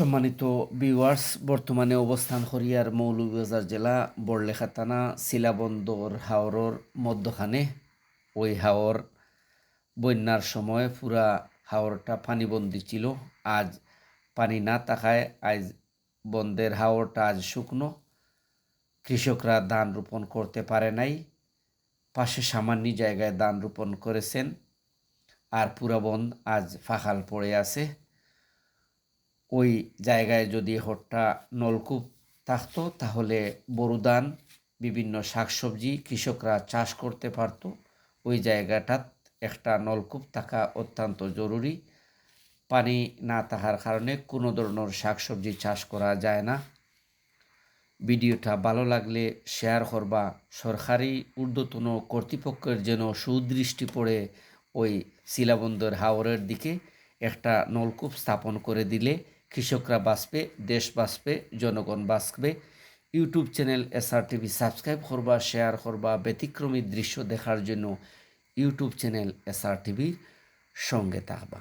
সম্মানিত ভিউয়ার্স বর্তমানে অবস্থান হরিয়ার মৌলভীবাজার জেলা বড়লেখা থানা শিলাবন্দর হাওরর মধ্যখানে। ওই হাওর বন্যার সময় পুরা হাওরটা পানিবন্দি ছিল। আজ পানি না থাকায় আজ বন্ধের হাওরটা আজ শুকনো। কৃষকরা ধান রোপণ করতে পারে নাই। পাশে সামান্য জায়গায় ধান রোপণ করেছেন। আর পুরা বন আজ ফাঁকাল পড়ে আছে। ওই জায়গায় যদি হট্টা নলকূপ থাকতো, তাহলে বড় ধান বিভিন্ন শাকসবজি কৃষকরা চাষ করতে পারতো। ওই জায়গাটাত একটা নলকূপ থাকা অত্যন্ত জরুরি। পানি না থাকার কারণে কোনো ধরনের শাকসবজি চাষ করা যায় না। ভিডিওটা ভালো লাগলে শেয়ার করবা। সরকারি ঊর্ধ্বতন কর্তৃপক্ষের যেন সুদৃষ্টি পড়ে ওই শিলাবন্দর হাওরের দিকে একটা নলকূপ স্থাপন করে দিলে কৃষকরা বাঁচবে, দেশ বাঁচবে, জনগণ বাঁচবে। YouTube channel SR TV subscribe করবা, শেয়ার করবা, ব্যতিক্রমী দৃশ্য দেখার জন্য ইউটিউব চ্যানেল এসআর টিভির সঙ্গে থাকবা।